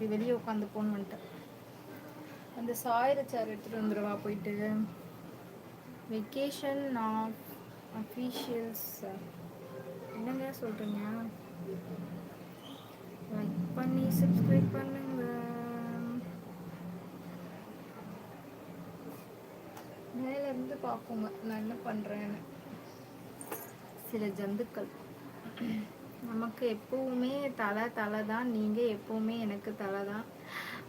இப்படி வெளியே உட்காந்து போன் வந்துட்டேன் அந்த சாயிர சேர் எடுத்துகிட்டு வந்துடுவா போயிட்டு. வெக்கேஷன் ஆஃப் அஃபீஷியல்ஸ் என்னங்க சொல்கிறீங்க லைக் பண்ணி சப்ஸ்கிரைப் பண்ணுங்க. மேலேருந்து பார்ப்போங்க நான் என்ன பண்ணுறேன்னு சில ஜந்துக்கள். நமக்கு எப்பவுமே தலை தலை தான். நீங்கள் எப்பவுமே எனக்கு தலை தான்.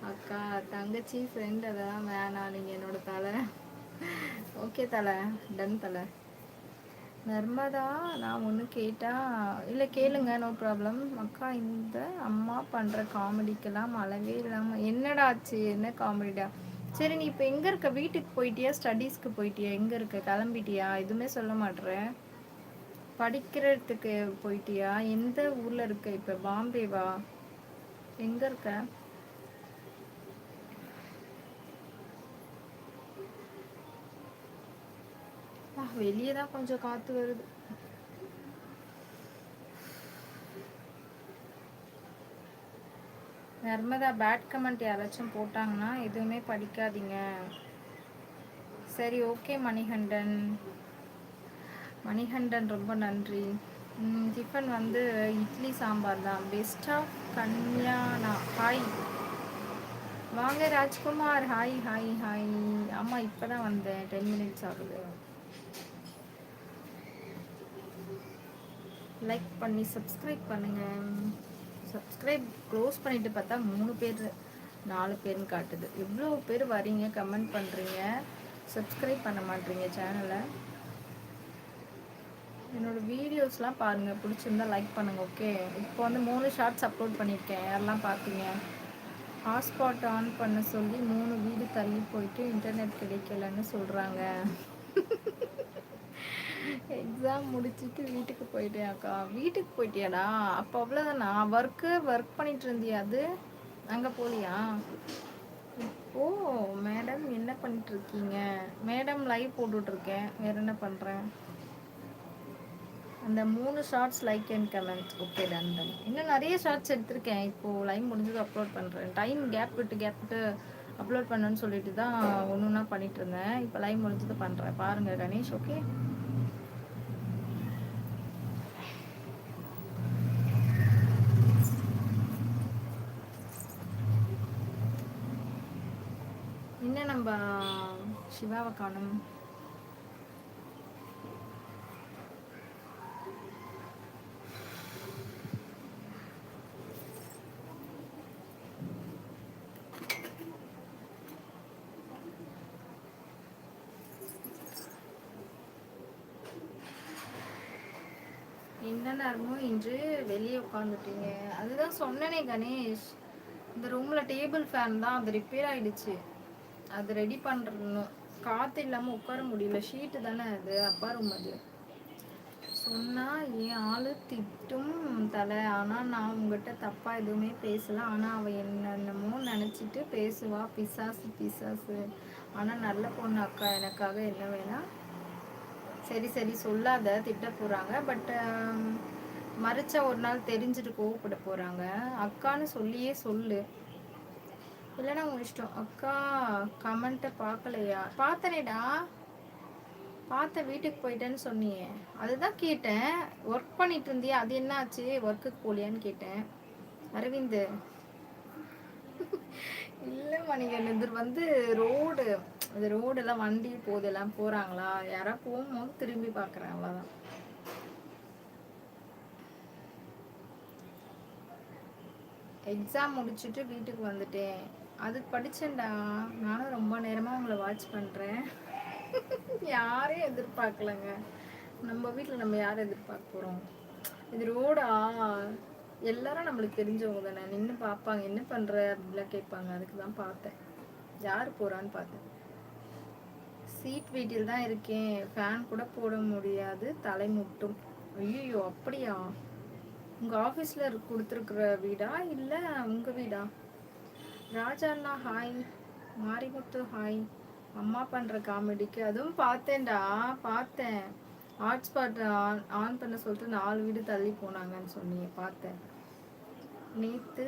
அக்கா தங்கச்சி ஃப்ரெண்ட் அதெல்லாம் வேணாம். நீங்கள் என்னோட தலை. ஓகே தலை. டன் தலை. நர்மதா நான் ஒன்று கேட்டால் இல்லை கேளுங்க நோ ப்ராப்ளம் அக்கா இந்த அம்மா பண்ணுற காமெடிக்கெல்லாம் அளவே இல்லாமல் என்னடா ஆச்சு? என்ன காமெடிடா சரி நீ இப்போ எங்கே இருக்க? வீட்டுக்கு போயிட்டியா? ஸ்டடீஸ்க்கு போயிட்டியா? எங்கே இருக்க? கிளம்பிட்டியா? எதுவுமே சொல்ல மாட்ற. படிக்கிறதுக்கு போயிட்டியா? எந்த ஊரில் இருக்க இப்போ? பாம்பேவா? எங்கே இருக்க? வெளியே தான் கொஞ்சம் காற்று வருது. நர்மதா பேட் கமெண்ட் யாராச்சும் போட்டாங்கன்னா எதுவுமே படிக்காதீங்க. சரி ஓகே மணிகண்டன். மணிகண்டன் ரொம்ப நன்றி. டிஃபன் வந்து இட்லி சாம்பார் தான். Best of கன்யானா. ஹாய் வாங்க ராஜ்குமார். ஹாய் ஹாய் ஹாய் ஆமாம் இப்போ தான் வந்தேன். டென் மினிட்ஸ் ஆகுது. லைக் பண்ணி சப்ஸ்கிரைப் பண்ணுங்கள் சப்ஸ்கிரைப் க்ளோஸ் பண்ணிட்டு பார்த்தா மூணு பேர் நாலு பேர்னு காட்டுது. எவ்வளோ பேர் வரீங்க? கமெண்ட் பண்ணுறீங்க சப்ஸ்கிரைப் பண்ண மாட்டீங்க சேனலை என்னோடய வீடியோஸ்லாம் பாருங்கள் பிடிச்சிருந்தா லைக் பண்ணுங்கள் ஓகே இப்போ வந்து மூணு ஷார்ட்ஸ் அப்லோட் பண்ணியிருக்கேன். யாரெல்லாம் பார்த்தீங்க ஹாட்ஸ்பாட் ஆன் பண்ண சொல்லி மூணு வீடு தள்ளி போயிட்டு இன்டர்நெட் கிடைக்கலன்னு சொல்கிறாங்க எக்ஸாம் முடிச்சுட்டு வீட்டுக்கு போயிட்டேன் அக்கா. வீட்டுக்கு போயிட்டியாடா? அப்போ அவ்வளோதானா ஒர்க்கு ஒர்க் பண்ணிட்டு இருந்தியா அது? அங்கே போலியா? ஓ மேடம் என்ன பண்ணிட்டு இருக்கீங்க? மேடம் லைவ் போட்டுட்ருக்கேன் வேறு என்ன பண்ணுறேன் அந்த மூணு shorts like and comment okay done done இன்னும் நிறைய ஷார்ட்ஸ் எடுத்திருக்கேன். இப்போது லைவ் முடிஞ்சது அப்லோட் பண்ணுறேன் டைம் கேப் விட்டு கேப் விட்டு அப்லோட் பண்ணுன்னு சொல்லிட்டு தான் ஒன்று ஒன்றா பண்ணிட்டு இருந்தேன். இப்போ லைவ் முடிஞ்சது பண்ணுறேன் பாருங்கள் கணேஷ் ஓகே என்ன நம்ம சிவாவை காணும். என்ன நேரமும் இன்று வெளியே உட்காந்துட்டீங்க அதுதான் சொன்னனே கணேஷ். இந்த ரூமில் டேபிள் ஃபேன் தான். அது ரிப்பேர் ஆயிடுச்சு. அது ரெடி பண்ணுறணும் காற்று இல்லாமல் உட்கார முடியல. ஷீட்டு தானே அது. அப்பா ரூம் அது. சொன்னால் என் ஆள் திட்டும் தலை. ஆனால் நான் உங்ககிட்ட தப்பாக எதுவுமே பேசலை. ஆனால் அவள் என்னென்னமோ நினச்சிட்டு பேசுவா. பிசாசு பிசாசு. ஆனால் நல்ல பொண்ணு அக்கா. எனக்காக என்ன வேணா சரி சரி சொல்லாத திட்ட போகிறாங்க பட் um, மறைச்சா ஒரு நாள் தெரிஞ்சுட்டு கோவப்பட போகிறாங்க அக்கான்னு சொல்லியே சொல்லு. இல்லைன்னா உங்க இஷ்டம். அக்கா கமெண்ட்டை பார்க்கலையா? பார்த்தனேடா. பார்த்த வீட்டுக்கு போயிட்டேன்னு சொன்னியே. அதுதான் கேட்டேன். ஒர்க் பண்ணிட்டு இருந்தியா? அது என்ன ஆச்சு? ஒர்க்குக்கு போலியான்னு கேட்டேன். அரவிந்த். இல்லை மணிகன் இது வந்து ரோடு அந்த ரோடெல்லாம் வண்டி போதெல்லாம் போகிறாங்களா யாரா போகும்போது திரும்பி பார்க்குறேன் அவ்வளோதான் எக்ஸாம் முடிச்சுட்டு வீட்டுக்கு வந்துட்டேன். அதுக்கு படித்தேன்டா நானும் ரொம்ப நேரமாக உங்களை வாட்ச் பண்ணுறேன் யாரையும் எதிர்பார்க்கலங்க. நம்ம வீட்டில் நம்ம யாரை எதிர்பார்க்க போகிறோம் இது ரோடா எல்லாரும் நம்மளுக்கு தெரிஞ்சவங்க தானே. நின்று பார்ப்பாங்க. என்ன பண்ணுற அப்படிலாம் கேட்பாங்க. அதுக்கு தான் பார்த்தேன். யார் போகிறான்னு பார்த்தேன். சீட் வீட்டில் தான் இருக்கேன். ஃபேன் கூட போட முடியாது. தலை முட்டும். ஐயோ அப்படியா? உங்கள் ஆஃபீஸில் கொடுத்துருக்குற வீடா? இல்லை உங்கள் வீடா? ராஜாண்ணா ஹாய் மாரிமுத்து ஹாய் அம்மா பண்ணுற காமெடிக்கு அதுவும் பார்த்தேன்டா பார்த்தேன். ஹாட்ஸ்பாட் ஆன் ஆன் பண்ண சொல்லிட்டு நாலு வீடு தள்ளி போனாங்கன்னு சொன்னீங்க பார்த்தேன். நேற்று